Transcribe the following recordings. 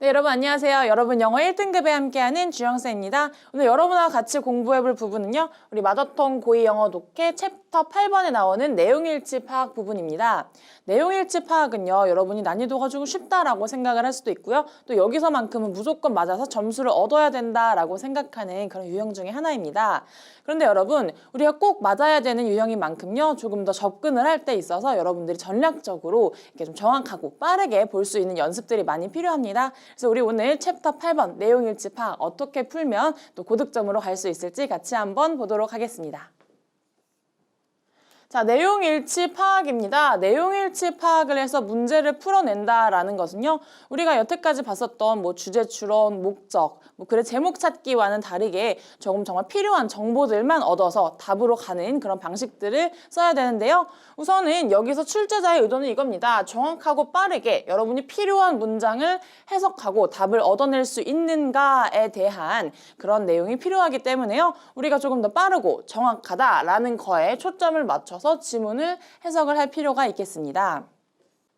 네, 여러분 안녕하세요. 여러분 영어 1등급에 함께하는 주영쌤입니다. 오늘 여러분과 같이 공부해볼 부분은요. 우리 마더톤 고2 영어 독해 챕터 8번에 나오는 내용일치 파악 부분입니다. 내용일치 파악은요. 여러분이 난이도가 조금 쉽다라고 생각을 할 수도 있고요. 또 여기서만큼은 무조건 맞아서 점수를 얻어야 된다라고 생각하는 그런 유형 중에 하나입니다. 그런데 여러분 우리가 꼭 맞아야 되는 유형인 만큼요. 조금 더 접근을 할 때 있어서 여러분들이 전략적으로 이렇게 좀 정확하고 빠르게 볼 수 있는 연습들이 많이 필요합니다. 그래서 우리 오늘 챕터 8번 내용일치 파악 어떻게 풀면 또 고득점으로 갈 수 있을지 같이 한번 보도록 하겠습니다. 자, 내용 일치 파악입니다. 내용 일치 파악을 해서 문제를 풀어낸다라는 것은요. 우리가 여태까지 봤었던 뭐 주제 추론, 목적, 뭐 글의 제목 찾기와는 다르게 조금 정말 필요한 정보들만 얻어서 답으로 가는 그런 방식들을 써야 되는데요. 우선은 여기서 출제자의 의도는 이겁니다. 정확하고 빠르게 여러분이 필요한 문장을 해석하고 답을 얻어낼 수 있는가에 대한 그런 내용이 필요하기 때문에요. 우리가 조금 더 빠르고 정확하다라는 거에 초점을 맞춰 서 지문을 해석을 할 필요가 있겠습니다.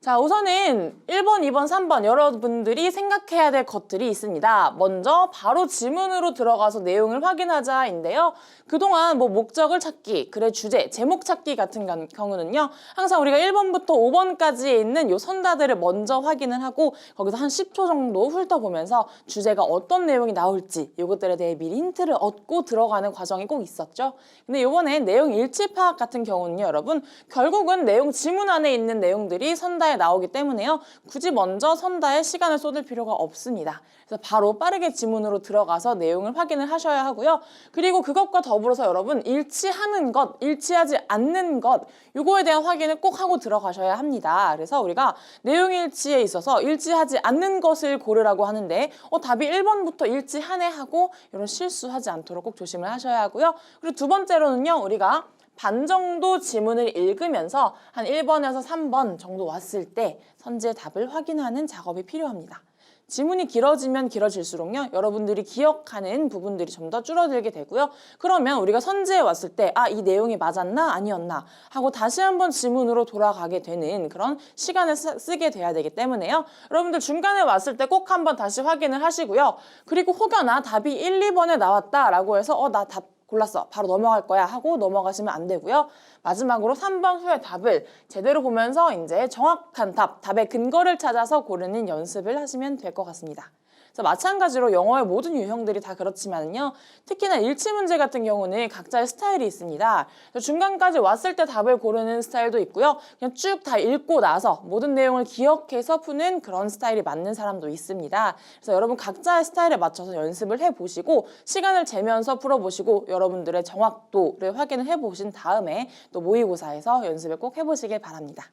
자, 우선은 1번, 2번, 3번 여러분들이 생각해야 될 것들이 있습니다. 먼저 바로 지문으로 들어가서 내용을 확인하자인데요. 그동안 뭐 목적을 찾기, 글의 주제, 제목 찾기 같은 경- 경우는요. 항상 우리가 1번부터 5번까지에 있는 요 선다들을 먼저 확인을 하고 거기서 한 10초 정도 훑어보면서 주제가 어떤 내용이 나올지 이것들에 대해 미리 힌트를 얻고 들어가는 과정이 꼭 있었죠. 근데 이번에 내용 일치 파악 같은 경우는요, 여러분 결국은 내용 지문 안에 있는 내용들이 선다 에 나오기 때문에요. 굳이 먼저 선다에 시간을 쏟을 필요가 없습니다. 그래서 바로 빠르게 지문으로 들어가서 내용을 확인을 하셔야 하고요. 그리고 그것과 더불어서 여러분 일치하는 것, 일치하지 않는 것 요거에 대한 확인을 꼭 하고 들어가셔야 합니다. 그래서 우리가 내용 일치에 있어서 일치하지 않는 것을 고르라고 하는데 어, 답이 1번부터 일치하네 하고 이런 실수하지 않도록 꼭 조심을 하셔야 하고요. 그리고 두 번째로는요. 우리가 반 정도 지문을 읽으면서 한 1번에서 3번 정도 왔을 때 선지의 답을 확인하는 작업이 필요합니다. 지문이 길어지면 길어질수록요, 여러분들이 기억하는 부분들이 좀 더 줄어들게 되고요. 그러면 우리가 선지에 왔을 때, 아, 이 내용이 맞았나? 아니었나? 하고 다시 한번 지문으로 돌아가게 되는 그런 시간을 쓰, 쓰게 돼야 되기 때문에요. 여러분들 중간에 왔을 때 꼭 한번 다시 확인을 하시고요. 그리고 혹여나 답이 1, 2번에 나왔다라고 해서, 어, 나 답 골랐어. 바로 넘어갈 거야 하고 넘어가시면 안 되고요. 마지막으로 3번 후의 답을 제대로 보면서 이제 정확한 답, 답의 근거를 찾아서 고르는 연습을 하시면 될 것 같습니다. 그래서 마찬가지로 영어의 모든 유형들이 다 그렇지만요. 특히나 일치 문제 같은 경우는 각자의 스타일이 있습니다. 중간까지 왔을 때 답을 고르는 스타일도 있고요. 그냥 쭉 다 읽고 나서 모든 내용을 기억해서 푸는 그런 스타일이 맞는 사람도 있습니다. 그래서 여러분 각자의 스타일에 맞춰서 연습을 해보시고 시간을 재면서 풀어보시고 여러분들의 정확도를 확인을 해보신 다음에 또 모의고사에서 연습을 꼭 해보시길 바랍니다.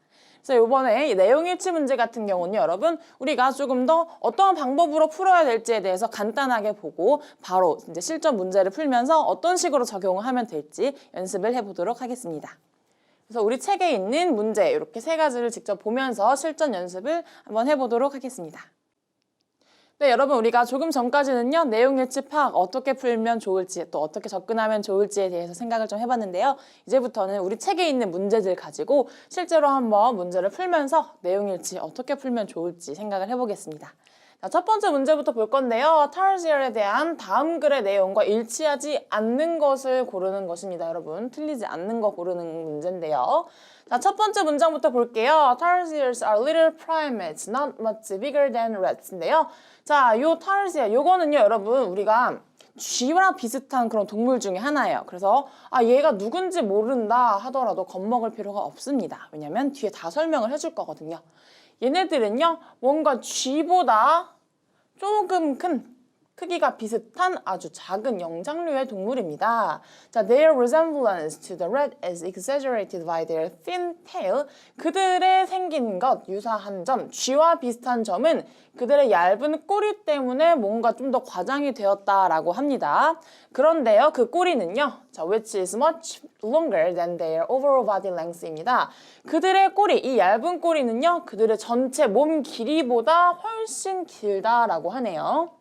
그래서 이번에 이 내용 일치 문제 같은 경우는 여러분 우리가 조금 더 어떠한 방법으로 풀어야 될지에 대해서 간단하게 보고 바로 이제 실전 문제를 풀면서 어떤 식으로 적용을 하면 될지 연습을 해보도록 하겠습니다. 그래서 우리 책에 있는 문제 이렇게 세 가지를 직접 보면서 실전 연습을 한번 해보도록 하겠습니다. 네, 여러분 우리가 조금 전까지는요 내용 일치 파악 어떻게 풀면 좋을지 또 어떻게 접근하면 좋을지에 대해서 생각을 좀 해봤는데요 이제부터는 우리 책에 있는 문제들 가지고 실제로 한번 문제를 풀면서 내용 일치 어떻게 풀면 좋을지 생각을 해보겠습니다. 자, 첫 번째 문제부터 볼 건데요. 타르지얼에 대한 다음 글의 내용과 일치하지 않는 것을 고르는 것입니다, 여러분. 틀리지 않는 거 고르는 문제인데요. 자, 첫 번째 문장부터 볼게요. Tarsiers are little primates, not much bigger than rats인데요. 자, 요 타르시아, 요거는요, 여러분, 우리가 쥐랑 비슷한 그런 동물 중에 하나예요. 그래서 아 얘가 누군지 모른다 하더라도 겁먹을 필요가 없습니다. 왜냐면 뒤에 다 설명을 해줄 거거든요. 얘네들은요 뭔가 쥐보다 조금 큰 크기가 비슷한 아주 작은 영장류의 동물입니다. 자, their resemblance to the rat is exaggerated by their thin tail. 그들의 생긴 것, 유사한 점, 쥐와 비슷한 점은 그들의 얇은 꼬리 때문에 뭔가 좀 더 과장이 되었다라고 합니다. 그런데요, 그 꼬리는요, 자, which is much longer than their overall body length입니다. 그들의 꼬리, 이 얇은 꼬리는요, 그들의 전체 몸 길이보다 훨씬 길다라고 하네요.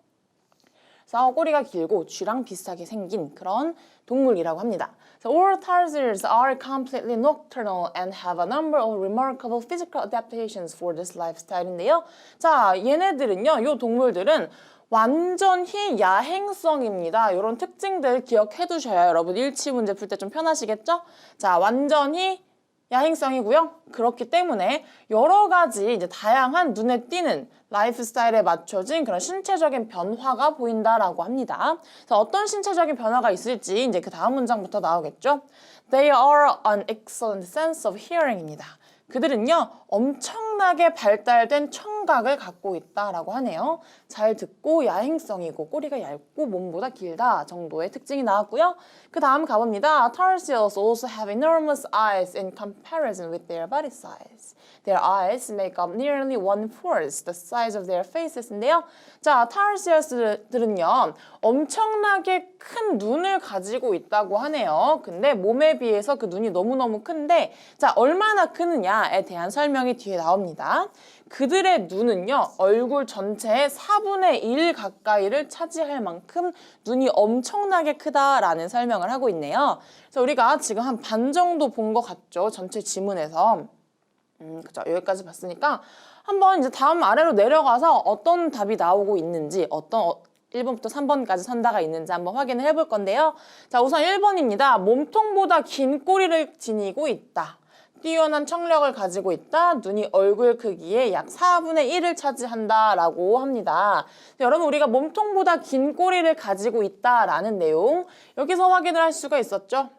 그래서 꼬리가 길고 쥐랑 비슷하게 생긴 그런 동물이라고 합니다. So all tarsiers are completely nocturnal and have a number of remarkable physical adaptations for this lifestyle인데요. 자, 얘네들은요, 요 동물들은 완전히 야행성입니다. 이런 특징들 기억해 두셔야 여러분 일치 문제 풀 때 좀 편하시겠죠? 자, 완전히 야행성이고요. 그렇기 때문에 여러 가지 이제 다양한 눈에 띄는 라이프 스타일에 맞춰진 그런 신체적인 변화가 보인다라고 합니다. 그래서 어떤 신체적인 변화가 있을지 이제 그 다음 문장부터 나오겠죠. They are an excellent sense of hearing입니다. 그들은요 엄청나게 발달된 청각을 갖고 있다라고 하네요. 잘 듣고 야행성이고 꼬리가 얇고 몸보다 길다 정도의 특징이 나왔고요. 그 다음 가봅니다. Tarsiers also have enormous eyes in comparison with their body size. Their eyes make up nearly one fourth the size of their faces인데요. 자, 타르시어스들은요 엄청나게 큰 눈을 가지고 있다고 하네요. 근데 몸에 비해서 그 눈이 너무너무 큰데 자 얼마나 크느냐에 대한 설명이 뒤에 나옵니다. 그들의 눈은요 얼굴 전체의 4분의 1 가까이를 차지할 만큼 눈이 엄청나게 크다라는 설명을 하고 있네요. 그래서 우리가 지금 한 반 정도 본 것 같죠 전체 지문에서. 음, 그죠. 여기까지 봤으니까 한번 이제 다음 아래로 내려가서 어떤 답이 나오고 있는지 어떤 어, 1번부터 3번까지 선다가 있는지 한번 확인을 해볼 건데요. 자, 우선 1번입니다. 몸통보다 긴 꼬리를 지니고 있다. 뛰어난 청력을 가지고 있다. 눈이 얼굴 크기의 약 4분의 1을 차지한다라고 합니다. 여러분 우리가 몸통보다 긴 꼬리를 가지고 있다라는 내용 여기서 확인을 할 수가 있었죠.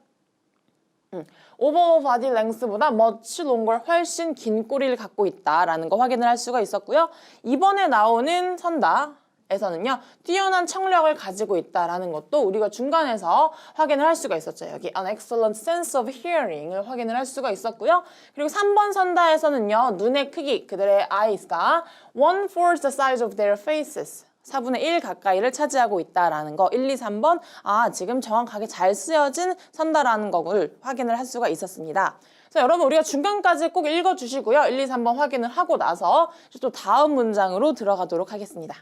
오버 바디 랭스보다 much longer 훨씬 긴 꼬리를 갖고 있다라는 거 확인을 할 수가 있었고요. 이번에 나오는 선다. 에서는요 뛰어난 청력을 가지고 있다라는 것도 우리가 중간에서 확인을 할 수가 있었죠 여기 an excellent sense of hearing을 확인을 할 수가 있었고요 그리고 3번 선다에서는요 눈의 크기 그들의 eyes가 one fourth the size of their faces 4분의 1 가까이를 차지하고 있다라는 거 1, 2, 3번 아 지금 정확하게 잘 쓰여진 선다라는 것을 확인을 할 수가 있었습니다. 그래서 여러분 우리가 중간까지 꼭 읽어주시고요. 1, 2, 3번 확인을 하고 나서 또 다음 문장으로 들어가도록 하겠습니다.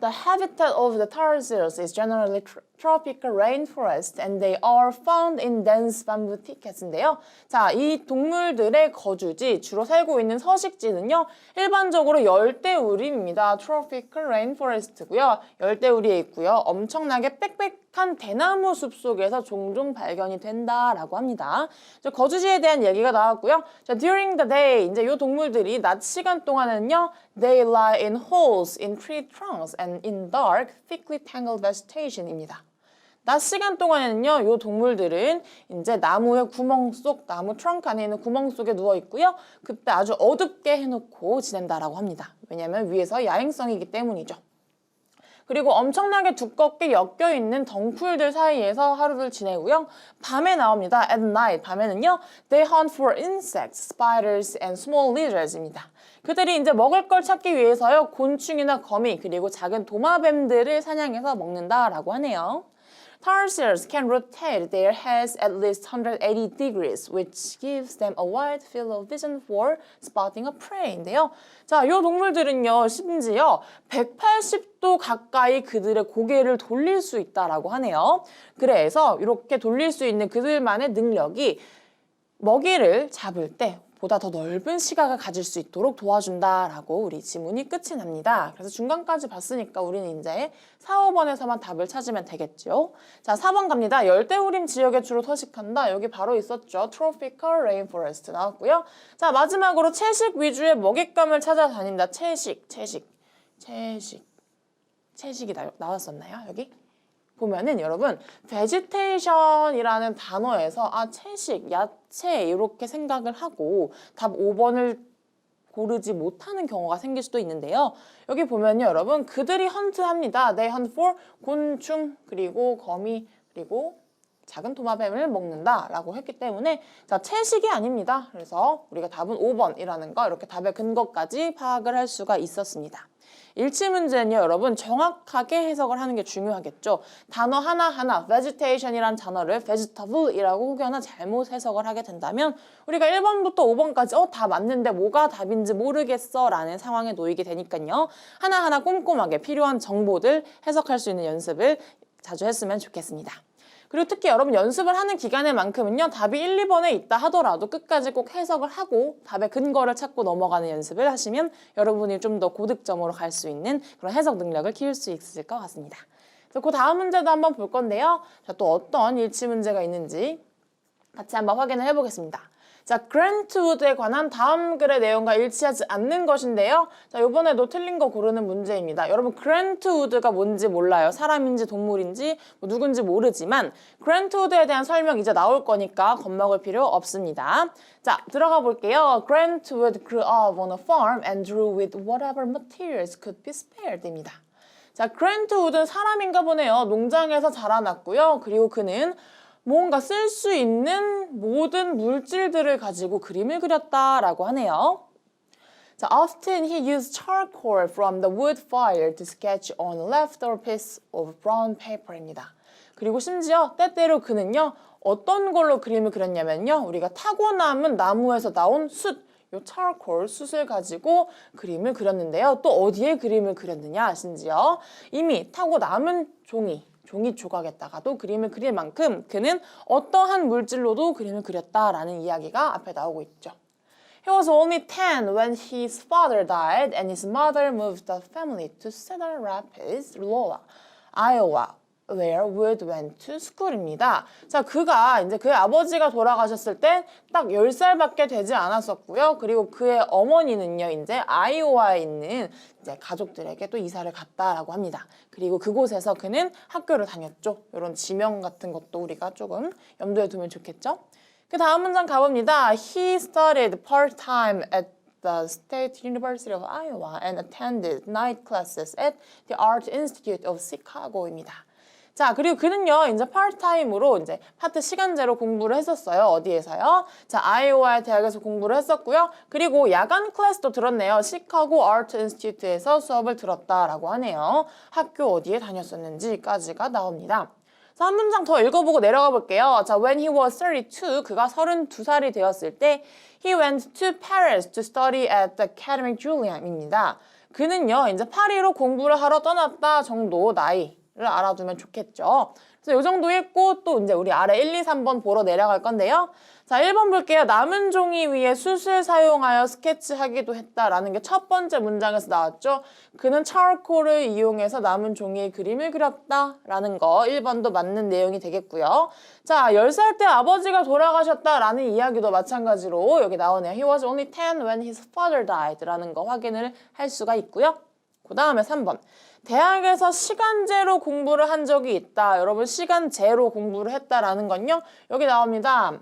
The habitat of the tarsiers is generally tropical rainforest and they are found in dense bamboo thickets인데요. 자, 이 동물들의 거주지, 주로 살고 있는 서식지는요. 일반적으로 열대우림입니다. tropical rainforest고요. 열대우리에 있고요. 엄청나게 빽빽한 대나무 숲 속에서 종종 발견이 된다라고 합니다. 자, 거주지에 대한 얘기가 나왔고요. 자, during the day 이제 이 동물들이 낮 시간 동안은요. They lie in holes in tree trunks and in dark, thickly tangled vegetation입니다. 낮 시간 동안에는요, 이 동물들은 이제 나무의 구멍 속, 나무 트렁크 안에 있는 구멍 속에 누워 있고요. 그때 아주 어둡게 해놓고 지낸다라고 합니다. 왜냐하면 위에서 야행성이기 때문이죠. 그리고 엄청나게 두껍게 엮여 있는 덩쿨들 사이에서 하루를 지내고요. 밤에 나옵니다. At night, 밤에는요. They hunt for insects, spiders, and small lizards입니다. 그들이 이제 먹을 걸 찾기 위해서요. 곤충이나 거미 그리고 작은 도마뱀들을 사냥해서 먹는다라고 하네요. Tarsiers can rotate their heads at least 180 degrees, which gives them a wide field of vision for spotting a prey인데요. 자, 이 동물들은요, 심지어 180도 가까이 그들의 고개를 돌릴 수 있다라고 하네요. 그래서 이렇게 돌릴 수 있는 그들만의 능력이 먹이를 잡을 때 보다 더 넓은 시각을 가질 수 있도록 도와준다라고 우리 지문이 끝이 납니다. 그래서 중간까지 봤으니까 우리는 이제 4, 5번에서만 답을 찾으면 되겠죠. 자, 4번 갑니다. 열대우림 지역에 주로 서식한다. 여기 바로 있었죠. Tropical Rainforest 나왔고요. 자, 마지막으로 채식 위주의 먹잇감을 찾아다닌다. 채식, 채식, 채식, 채식이 나, 나왔었나요? 여기? 보면은 여러분 vegetations이라는 단어에서 아 채식, 야채 이렇게 생각을 하고 답 5번을 고르지 못하는 경우가 생길 수도 있는데요. 여기 보면요, 여러분 그들이 헌트합니다. They hunt for 곤충 그리고 거미 그리고 작은 도마뱀을 먹는다라고 했기 때문에 자 채식이 아닙니다. 그래서 우리가 답은 5번이라는 거 이렇게 답의 근거까지 파악을 할 수가 있었습니다. 일치 문제는요, 여러분 정확하게 해석을 하는 게 중요하겠죠. 단어 하나하나 vegetation이란 단어를 vegetable이라고 혹여나 잘못 해석을 하게 된다면 우리가 1번부터 5번까지 어, 다 맞는데 뭐가 답인지 모르겠어 라는 상황에 놓이게 되니까요. 하나하나 꼼꼼하게 필요한 정보들 해석할 수 있는 연습을 자주 했으면 좋겠습니다. 그리고 특히 여러분 연습을 하는 기간에만큼은요 답이 1, 2번에 있다 하더라도 끝까지 꼭 해석을 하고 답의 근거를 찾고 넘어가는 연습을 하시면 여러분이 좀 더 고득점으로 갈 수 있는 그런 해석 능력을 키울 수 있을 것 같습니다. 그래서 그 다음 문제도 한번 볼 건데요. 자, 또 어떤 일치 문제가 있는지 같이 한번 확인을 해보겠습니다. 자, 그랜트우드에 관한 다음 글의 내용과 일치하지 않는 것인데요. 자, 이번에도 틀린 거 고르는 문제입니다. 여러분, 그랜트우드가 뭔지 몰라요. 사람인지 동물인지 뭐 누군지 모르지만 그랜트우드에 대한 설명 이제 나올 거니까 겁먹을 필요 없습니다. 자, 들어가 볼게요. Grantwood grew up on a farm and drew with whatever materials could be spared입니다. 자, 그랜트우드는 사람인가 보네요. 농장에서 자라났고요. 그리고 그는 뭔가 쓸 수 있는 모든 물질들을 가지고 그림을 그렸다라고 하네요. 자, often he used charcoal from the wood fire to sketch on leftover piece of brown paper입니다. 그리고 심지어 때때로 그는요, 어떤 걸로 그림을 그렸냐면요, 우리가 타고 남은 나무에서 나온 숯, 요 charcoal 숯을 가지고 그림을 그렸는데요. 또 어디에 그림을 그렸느냐, 심지어 이미 타고 남은 종이, 종이 조각에다가도 그림을 그릴 만큼 그는 어떠한 물질로도 그림을 그렸다라는 이야기가 앞에 나오고 있죠. He was only 10 when his father died and his mother moved the family to Cedar Rapids, Iowa, where Wood went to school입니다. 자, 그가 이제 그의 아버지가 돌아가셨을 때 딱 10살밖에 되지 않았었고요. 그리고 그의 어머니는요, 이제 아이오와에 있는 이제 가족들에게 또 이사를 갔다라고 합니다. 그리고 그곳에서 그는 학교를 다녔죠. 이런 지명 같은 것도 우리가 조금 염두에 두면 좋겠죠. 그 다음 문장 가봅니다. He studied part-time at the State University of Iowa and attended night classes at the Art Institute of Chicago입니다. 자, 그리고 그는요, 이제 파트타임으로 이제 파트 시간제로 공부를 했었어요. 어디에서요? 자, 아이오와 대학에서 공부를 했었고요. 그리고 야간 클래스도 들었네요. 시카고 아트 인스티튜트에서 수업을 들었다라고 하네요. 학교 어디에 다녔었는지까지가 나옵니다. 자, 한 문장 더 읽어보고 내려가 볼게요. 자, when he was 32, 그가 32살이 되었을 때 he went to Paris to study at the Academic Julian입니다. 그는요, 이제 파리로 공부를 하러 떠났다 정도 나이 를 알아두면 좋겠죠. 그래서 이 정도 읽고 또 이제 우리 아래 1, 2, 3번 보러 내려갈 건데요. 자, 1번 볼게요. 남은 종이 위에 숯을 사용하여 스케치하기도 했다라는 게 첫 번째 문장에서 나왔죠. 그는 차르코를 이용해서 남은 종이에 그림을 그렸다라는 거 1번도 맞는 내용이 되겠고요. 자, 10살 때 아버지가 돌아가셨다라는 이야기도 마찬가지로 여기 나오네요. He was only 10 when his father died라는 거 확인을 할 수가 있고요. 그 다음에 3번. 대학에서 시간제로 공부를 한 적이 있다. 여러분 시간제로 공부를 했다라는 건요. 여기 나옵니다.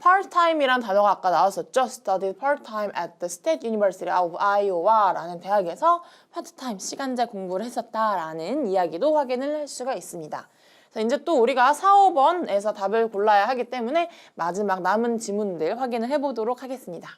part-time이란 단어가 아까 나왔었죠. studied part-time at the State University of Iowa라는 대학에서 part-time 시간제 공부를 했었다라는 이야기도 확인을 할 수가 있습니다. 자, 이제 또 우리가 4, 5번에서 답을 골라야 하기 때문에 마지막 남은 지문들 확인을 해보도록 하겠습니다.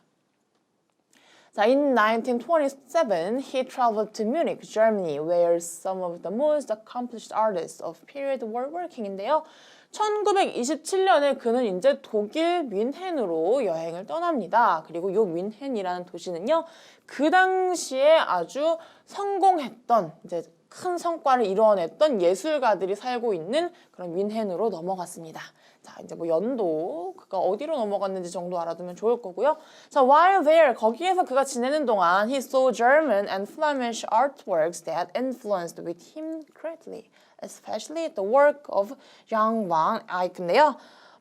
자, in 1927, he traveled to Munich, Germany, where some of the most accomplished artists of period were working인데요. 1927년에 그는 이제 독일 뮌헨으로 여행을 떠납니다. 그리고 이 뮌헨이라는 도시는요, 그 당시에 아주 성공했던 이제 큰 성과를 이뤄냈던 예술가들이 살고 있는 그런 뮌헨으로 넘어갔습니다. 자, 이제 뭐 연도 그가 어디로 넘어갔는지 정도 알아두면 좋을 거고요. 자, while there 거기에서 그가 지내는 동안 he saw German and Flemish artworks that influenced with him greatly, especially the work of Jan van Eyck인데요.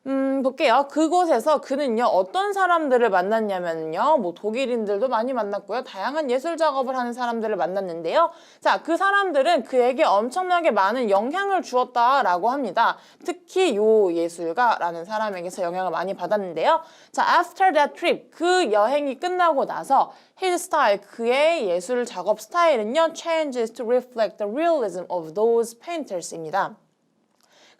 음, 볼게요. 그곳에서 그는요, 어떤 사람들을 만났냐면요, 뭐 독일인들도 많이 만났고요, 다양한 예술 작업을 하는 사람들을 만났는데요. 자, 그 사람들은 그에게 엄청나게 많은 영향을 주었다라고 합니다. 특히 요 예술가라는 사람에게서 영향을 많이 받았는데요. 자, after that trip, 그 여행이 끝나고 나서 his style, 그의 예술 작업 스타일은요, changes to reflect the realism of those painters입니다.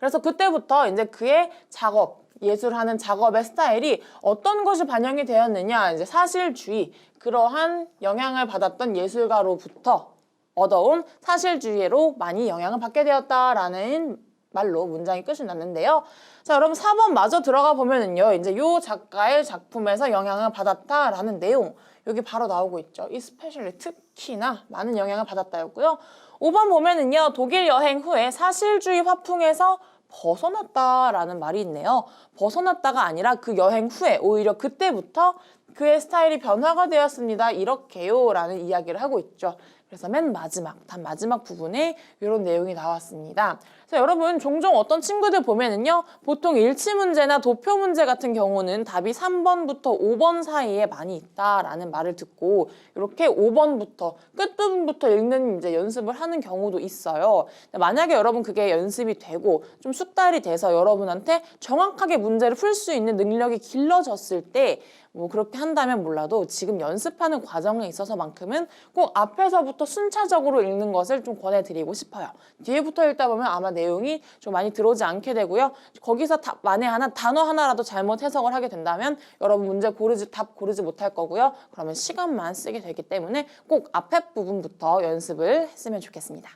그래서 그때부터 이제 그의 작업, 예술하는 작업의 스타일이 어떤 것이 반영이 되었느냐, 이제 사실주의, 그러한 영향을 받았던 예술가로부터 얻어온 사실주의로 많이 영향을 받게 되었다라는 말로 문장이 끝이 났는데요. 자, 여러분 4번 마저 들어가 보면은요. 이제 요 작가의 작품에서 영향을 받았다라는 내용 여기 바로 나오고 있죠. especially 특히나 많은 영향을 받았다였고요. 5번 보면은요. 독일 여행 후에 사실주의 화풍에서 벗어났다라는 말이 있네요. 벗어났다가 아니라 그 여행 후에 오히려 그때부터 그의 스타일이 변화가 되었습니다. 이렇게요. 라는 이야기를 하고 있죠. 그래서 맨 마지막, 단 마지막 부분에 이런 내용이 나왔습니다. 그래서 여러분 종종 어떤 친구들 보면은요. 보통 일치 문제나 도표 문제 같은 경우는 답이 3번부터 5번 사이에 많이 있다라는 말을 듣고 이렇게 5번부터 끝부분부터 읽는 이제 연습을 하는 경우도 있어요. 만약에 여러분 그게 연습이 되고 좀 숙달이 돼서 여러분한테 정확하게 문제를 풀 수 있는 능력이 길러졌을 때 뭐 그렇게 한다면 몰라도 지금 연습하는 과정에 있어서만큼은 꼭 앞에서부터 순차적으로 읽는 것을 좀 권해드리고 싶어요. 뒤에부터 읽다 보면 아마 내용이 좀 많이 들어오지 않게 되고요. 거기서 다, 만에 하나 단어 하나라도 잘못 해석을 하게 된다면 여러분 문제 고르지 답 고르지 못할 거고요. 그러면 시간만 쓰게 되기 때문에 꼭 앞에 부분부터 연습을 했으면 좋겠습니다.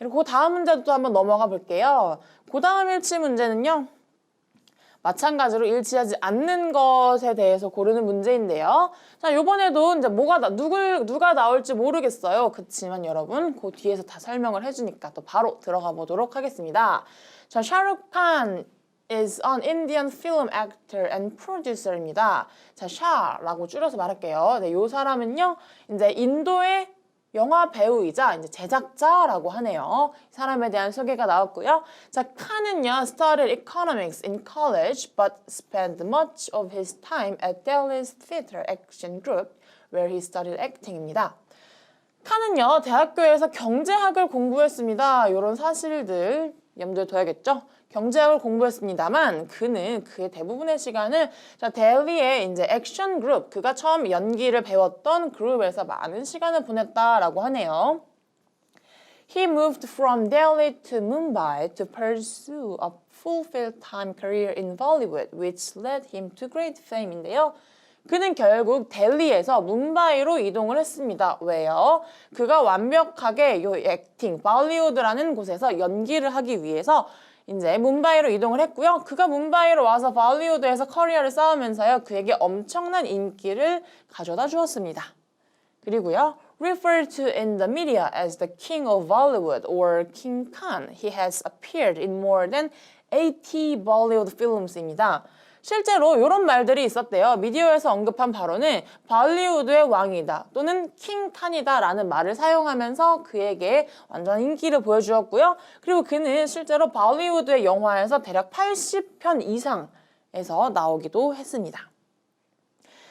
그리고 그 다음 문제도 또 한번 넘어가 볼게요. 그 다음 일치 문제는요. 마찬가지로 일치하지 않는 것에 대해서 고르는 문제인데요. 자, 요번에도 이제 뭐가 나, 누굴 누가 나올지 모르겠어요. 그렇지만 여러분, 그 뒤에서 다 설명을 해 주니까 또 바로 들어가 보도록 하겠습니다. 자, 샤룩칸 is an Indian film actor and producer입니다. 자, 샤라고 줄여서 말할게요. 네, 요 사람은요, 이제 인도의 영화 배우이자 이제 제작자라고 하네요. 이 사람에 대한 소개가 나왔고요. 자, 칸은요, studied economics in college but spent much of his time at Delhi's Theatre Action Group where he studied acting입니다. 칸은요, 대학교에서 경제학을 공부했습니다. 이런 사실들 염두에 둬야겠죠? 경제학을 공부했습니다만 그는 그의 대부분의 시간을 자 델리의 이제 액션 그룹 그가 처음 연기를 배웠던 그룹에서 많은 시간을 보냈다라고 하네요. He moved from Delhi to Mumbai to pursue a full time career in Bollywood, which led him to great fame인데요. 그는 결국 델리에서 뭄바이로 이동을 했습니다. 왜요? 그가 완벽하게 요 액팅, 발리우드라는 곳에서 연기를 하기 위해서 이제 뭄바이로 이동을 했고요. 그가 뭄바이로 와서 발리우드에서 커리어를 쌓으면서요. 그에게 엄청난 인기를 가져다 주었습니다. 그리고요. Referred to in the media as the king of Bollywood or King Khan, he has appeared in more than 80 Bollywood films입니다. 실제로 이런 말들이 있었대요. 미디어에서 언급한 바로는 발리우드의 왕이다 또는 킹칸이다 라는 말을 사용하면서 그에게 완전 인기를 보여주었고요. 그리고 그는 실제로 발리우드의 영화에서 대략 80편 이상에서 나오기도 했습니다.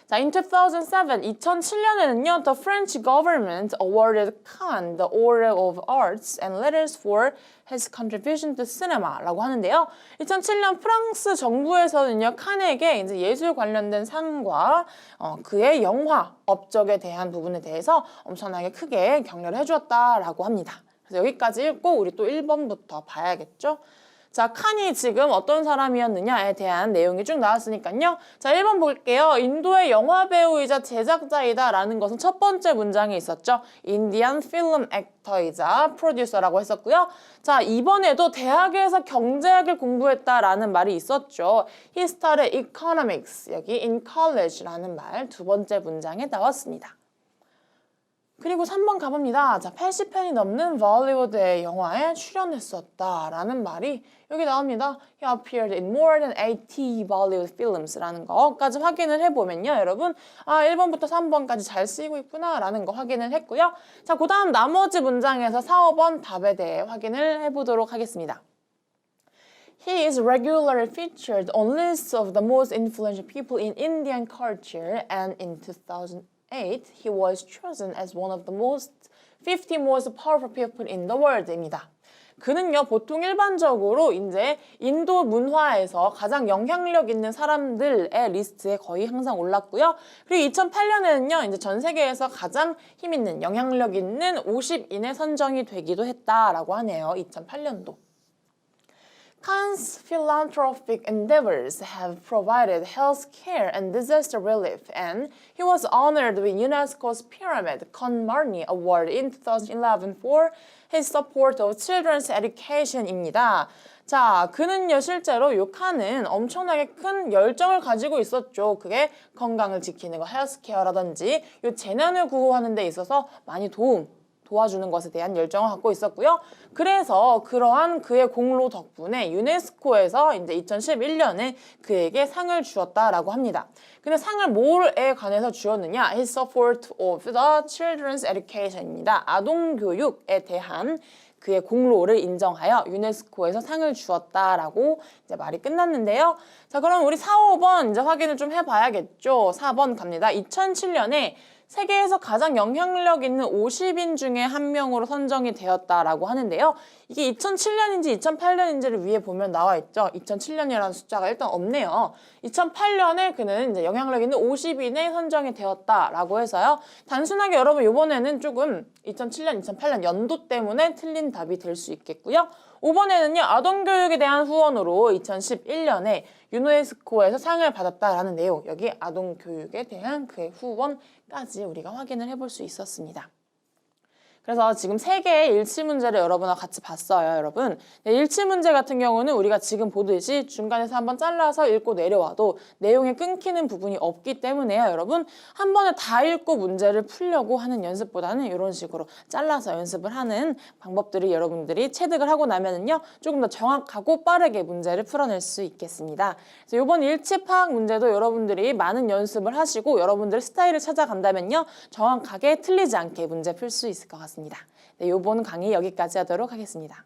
자, in 2007, 2007년에는요, the French government awarded Khan the Order of Arts and Letters for his contribution to cinema라고 하는데요. 2007년 프랑스 정부에서는요, 칸에게 이제 예술 관련된 상과 어, 그의 영화 업적에 대한 부분에 대해서 엄청나게 크게 격려를 해주었다라고 합니다. 그래서 여기까지 읽고 우리 또 1번부터 봐야겠죠? 자, 칸이 지금 어떤 사람이었느냐에 대한 내용이 쭉 나왔으니까요. 자, 1번 볼게요. 인도의 영화 배우이자 제작자이다 라는 것은 첫 번째 문장에 있었죠. 인디안 필름 액터이자 프로듀서라고 했었고요. 자, 이번에도 대학에서 경제학을 공부했다라는 말이 있었죠. He studied economics. 여기 in college라는 말 두 번째 문장에 나왔습니다. 그리고 3번 가봅니다. 자, 80편이 넘는 볼리우드의 영화에 출연했었다라는 말이 여기 나옵니다. He appeared in more than 80 Bollywood films라는 거까지 확인을 해보면요. 여러분, 아, 1번부터 3번까지 잘 쓰이고 있구나라는 거 확인을 했고요. 자, 그 다음 나머지 문장에서 4, 5번 답에 대해 확인을 해보도록 하겠습니다. He is regularly featured on lists of the most influential people in Indian culture and in 2000 8, he was chosen as one of the most 50 most powerful people in the world입니다. 그는요, 보통 일반적으로 이제 인도 문화에서 가장 영향력 있는 사람들의 리스트에 거의 항상 올랐고요. 그리고 2008년에는요, 이제 전 세계에서 가장 힘 있는, 영향력 있는 50인에 선정이 되기도 했다라고 하네요. 2008년도. Khan's philanthropic endeavors have provided health care and disaster relief, and he was honored with UNESCO's Pyramid Konmarny Award in 2011 for his support of children's education입니다. 자, 그는요, 실제로 요 칸은 엄청나게 큰 열정을 가지고 있었죠. 그게 건강을 지키는 거, 헬스케어라든지 요 재난을 구호하는 데 있어서 많이 도움, 도와주는 것에 대한 열정을 갖고 있었고요. 그래서 그러한 그의 공로 덕분에 유네스코에서 이제 2011년에 그에게 상을 주었다라고 합니다. 근데 상을 뭐에 관해서 주었느냐? His support of the children's education입니다. 아동 교육에 대한 그의 공로를 인정하여 유네스코에서 상을 주었다라고 이제 말이 끝났는데요. 자, 그럼 우리 4, 5번 이제 확인을 좀 해봐야겠죠. 4번 갑니다. 2007년에 세계에서 가장 영향력 있는 50인 중에 한 명으로 선정이 되었다라고 하는데요. 이게 2007년인지 2008년인지를 위에 보면 나와 있죠. 2007년이라는 숫자가 일단 없네요. 2008년에 그는 이제 영향력 있는 50인에 선정이 되었다라고 해서요. 단순하게 여러분 이번에는 조금 2007년, 2008년 연도 때문에 틀린 답이 될 수 있겠고요. 5번에는요. 아동교육에 대한 후원으로 2011년에 유네스코에서 상을 받았다라는 내용. 여기 아동교육에 대한 그의 후원 까지 우리가 확인을 해볼 수 있었습니다. 그래서 지금 세 개의 일치 문제를 여러분과 같이 봤어요, 여러분. 네, 일치 문제 같은 경우는 우리가 지금 보듯이 중간에서 한번 잘라서 읽고 내려와도 내용이 끊기는 부분이 없기 때문에요, 여러분. 한 번에 다 읽고 문제를 풀려고 하는 연습보다는 이런 식으로 잘라서 연습을 하는 방법들을 여러분들이 체득을 하고 나면은요, 조금 더 정확하고 빠르게 문제를 풀어낼 수 있겠습니다. 그래서 이번 일치 파악 문제도 여러분들이 많은 연습을 하시고 여러분들의 스타일을 찾아간다면요, 정확하게 틀리지 않게 문제 풀 수 있을 것 같 습니다. 네, 이번 강의 여기까지 하도록 하겠습니다.